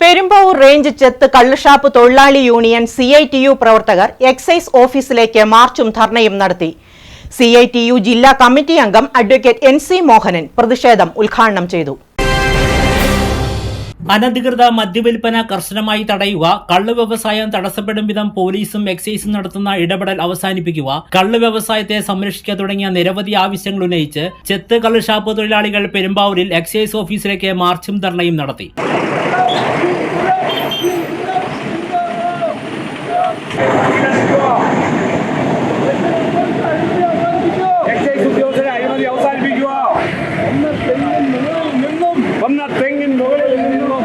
Perumbavoor range ചെത്ത് കള്ളുഷാപ്പ് തൊഴിലാളി union C I T U പ്രവർത്തകർ എക്സൈസ് ഓഫീസിലേക്ക് മാർച്ചും ധർണയും നടത്തി. സി ഐ ടി യു ജില്ലാ കമ്മിറ്റി അംഗം അഡ്വക്കേറ്റ് എൻ സി മോഹനൻ പ്രതിഷേധം ഉദ്ഘാടനം ചെയ്തു. അനധികൃത മദ്യവിൽപ്പന കർശനമായി തടയുക കള്ളു വ്യവസായം തടസ്സപ്പെടും വിധം പോലീസും എക്സൈസും നടത്തുന്ന ഇടപെടൽ അവസാനിപ്പിക്കുക കള്ളു വ്യവസായത്തെ സംരക്ഷിക്കുക തുടങ്ങിയ നിരവധി ആവശ്യങ്ങൾ ഉന്നയിച്ച് ചെത്ത് കള്ള് ഷാപ്പ് തൊഴിലാളികൾ പെരുമ്പാവൂരിൽ എക്സൈസ് ഓഫീസിലേക്ക് മാർച്ചും ധർണയും നടത്തി. എക്സൈസ് ഉദ്യോഗസ്ഥരെ അഴിമതി അവസാനിപ്പിക്കുക വന്ന തെങ്ങിൻ മുകളിൽ നിന്നും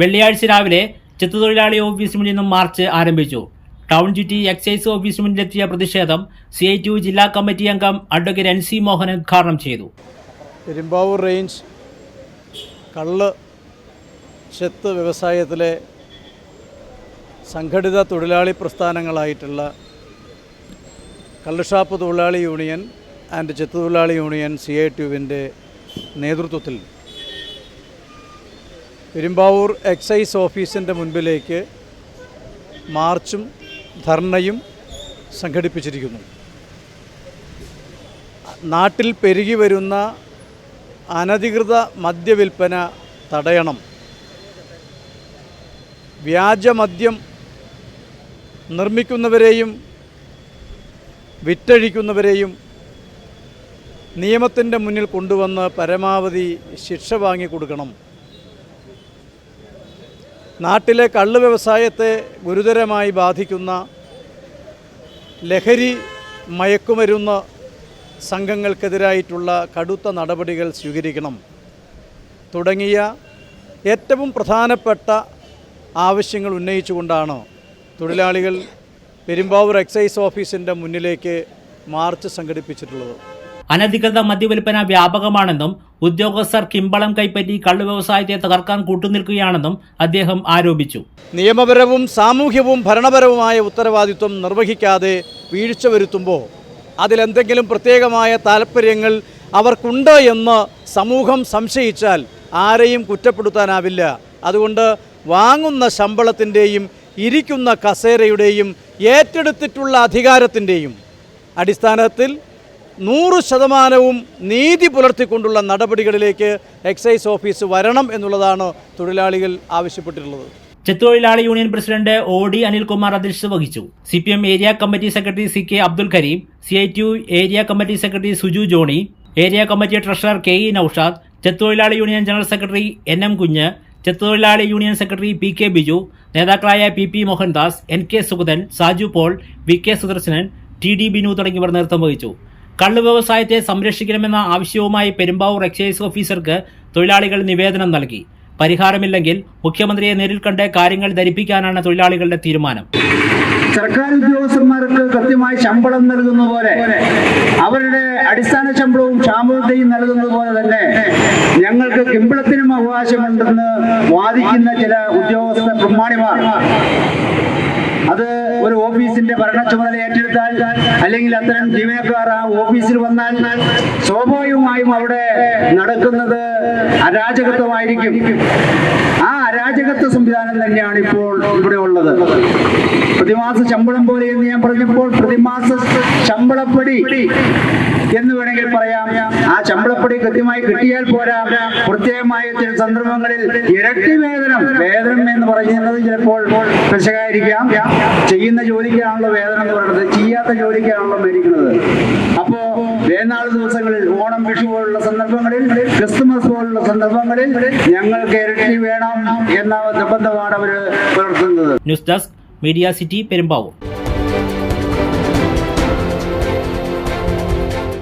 വെള്ളിയാഴ്ച രാവിലെ ചെത്ത് തൊഴിലാളി ഓഫീസിന് മുന്നിൽ നിന്നും മാർച്ച് ആരംഭിച്ചു. ടൗൺ ചുറ്റി എക്സൈസ് ഓഫീസിന് മുന്നിലെത്തിയ പ്രതിഷേധം സി ഐ ടി ജില്ലാ കമ്മിറ്റി അംഗം അഡ്വക്കേറ്റ് എൻ സി മോഹൻ ഉദ്ഘാടനം ചെയ്തു. പെരുമ്പാവൂർ റേഞ്ച് കള്ള് ചെത്ത് വ്യവസായത്തിലെ സംഘടിത തൊഴിലാളി പ്രസ്ഥാനങ്ങളായിട്ടുള്ള കള്ളുഷാപ്പ് തൊഴിലാളി യൂണിയൻ ആൻഡ് ചെത്ത് തൊഴിലാളി യൂണിയൻ സി ഐ ടി നേതൃത്വത്തിൽ പെരുമ്പാവൂർ എക്സൈസ് ഓഫീസിന്റെ മുൻപിലേക്ക് മാർച്ചും ധർണയും സംഘടിപ്പിച്ചിരിക്കുന്നു. നാട്ടിൽ പെരുകി വരുന്ന അനധികൃത മദ്യവിൽപ്പന തടയണം. വ്യാജമദ്യം നിർമ്മിക്കുന്നവരെയും വിറ്റഴിക്കുന്നവരെയും നിയമത്തിന്റെ മുന്നിൽ കൊണ്ടുവന്ന് പരമാവധി ശിക്ഷ വാങ്ങിക്കൊടുക്കണം. നാട്ടിലെ കള്ള് വ്യവസായത്തെ ഗുരുതരമായി ബാധിക്കുന്ന ലഹരി മയക്കുമരുന്ന് സംഘങ്ങൾക്കെതിരായിട്ടുള്ള കടുത്ത നടപടികൾ സ്വീകരിക്കണം. തുടങ്ങിയ ഏറ്റവും പ്രധാനപ്പെട്ട ആവശ്യങ്ങൾ ഉന്നയിച്ചുകൊണ്ടാണ് തൊഴിലാളികൾ പെരുമ്പാവൂർ എക്സൈസ് ഓഫീസിന്റെ മുന്നിലേക്ക് മാർച്ച് സംഘടിപ്പിച്ചിട്ടുള്ളത്. അനധികൃത മദ്യവിൽപ്പന വ്യാപകമാണെന്നും ഉദ്യോഗസ്ഥർ കിമ്പളം കൈപ്പറ്റി കള്ളു വ്യവസായത്തെ തകർക്കാൻ കൂട്ടുനിൽക്കുകയാണെന്നും അദ്ദേഹം ആരോപിച്ചു. നിയമപരവും സാമൂഹ്യവും ഭരണപരവുമായ ഉത്തരവാദിത്വം നിർവഹിക്കാതെ വീഴ്ച വരുത്തുമ്പോൾ അതിലെന്തെങ്കിലും പ്രത്യേകമായ താല്പര്യങ്ങൾ അവർക്കുണ്ട് എന്ന് സമൂഹം സംശയിച്ചാൽ ആരെയും കുറ്റപ്പെടുത്താനാവില്ല. അതുകൊണ്ട് വാങ്ങുന്ന ശമ്പളത്തിന്റെയും ഇരിക്കുന്ന കസേരയുടെയും ഏറ്റെടുത്തിട്ടുള്ള അധികാരത്തിന്റെയും അടിസ്ഥാനത്തിൽ നൂറ് ശതമാനവും നീതി പുലർത്തിക്കൊണ്ടുള്ള നടപടികളിലേക്ക് എക്സൈസ് ഓഫീസ് വരണം എന്നുള്ളതാണ് തൊഴിലാളികൾ ആവശ്യപ്പെട്ടിട്ടുള്ളത്. ചെത്തൊഴിലാളി union president O D Anilkumar അധ്യക്ഷത വഹിച്ചു. C P M area committee secretary C K Abdul Karim C I T U area committee secretary Suju Johny area committee treasurer K E Noushad ചെത്തൊഴിലാളി union general secretary N M Kunju ചെത്തൊഴിലാളി union secretary P K Biju നേതാക്കളായ P P Mohandas N K Sugathan Saju Paul V K Sudarsanan T D Binu തുടങ്ങിയവർ നേതൃത്വം വഹിച്ചു. കള്ളു വ്യവസായത്തെ സംരക്ഷിക്കണമെന്ന ആവശ്യവുമായി Perumbavoor excise ഓഫീസർക്ക് തൊഴിലാളികൾ നിവേദനം നൽകി. പരിഹാരമില്ലെങ്കിൽ മുഖ്യമന്ത്രിയെ നേരിൽ കണ്ട് കാര്യങ്ങൾ ധരിപ്പിക്കാനാണ് തൊഴിലാളികളുടെ തീരുമാനം. സർക്കാർ ഉദ്യോഗസ്ഥന്മാർക്ക് കൃത്യമായി ശമ്പളം നൽകുന്ന പോലെ അവരുടെ അടിസ്ഥാന ശമ്പളവും ക്ഷാമതയും നൽകുന്നത് പോലെ തന്നെ ഞങ്ങൾക്ക് കിമ്പളത്തിനും അവകാശമുണ്ടെന്ന് വാദിക്കുന്ന ചില ഉദ്യോഗസ്ഥ പ്രമാണിമാർ അത് ഒരു ഓഫീസിന്റെ ഭരണ ചുമതല ഏറ്റെടുത്താൽ അല്ലെങ്കിൽ അത്തരം ജീവനക്കാർ ആ ഓഫീസിൽ വന്നാൽ സ്വാഭാവികമായും അവിടെ നടക്കുന്നത് അരാജകത്വമായിരിക്കും. ആ അരാജകത്വ സംവിധാനം തന്നെയാണ് ഇപ്പോൾ ഇവിടെ ഉള്ളത്. പ്രതിമാസ ശമ്പളം പോലെ എന്ന് ഞാൻ പറഞ്ഞപ്പോൾ പ്രതിമാസ ശമ്പളപ്പടി എന്ന് വേണമെങ്കിൽ പറയാം. ആ ശമ്പളപ്പടി കൃത്യമായി കിട്ടിയാൽ പോരാ. പ്രത്യേകമായ ചില സന്ദർഭങ്ങളിൽ ഇരട്ടി വേതനം വേതനം എന്ന് പറയുന്നത് ചിലപ്പോൾ പെശകായിരിക്കാം ചെയ്യുന്ന ജോലിക്കാണല്ലോ വേതനം എന്ന് പറയുന്നത്. ചെയ്യാത്ത ജോലിക്കാണല്ലോ മേടിക്കുന്നത് വേനാൾ ദിവസങ്ങളിൽ ഓണം വിഷു പോലുള്ള സന്ദർഭങ്ങളിൽ ക്രിസ്തുമസ് പോലുള്ള സന്ദർഭങ്ങളിൽ ഞങ്ങൾക്ക് ഇരട്ടി വേണം എന്ന നിർബന്ധമാണ് അവർ പുലർത്തുന്നത്. News desk media city Perumbavoor.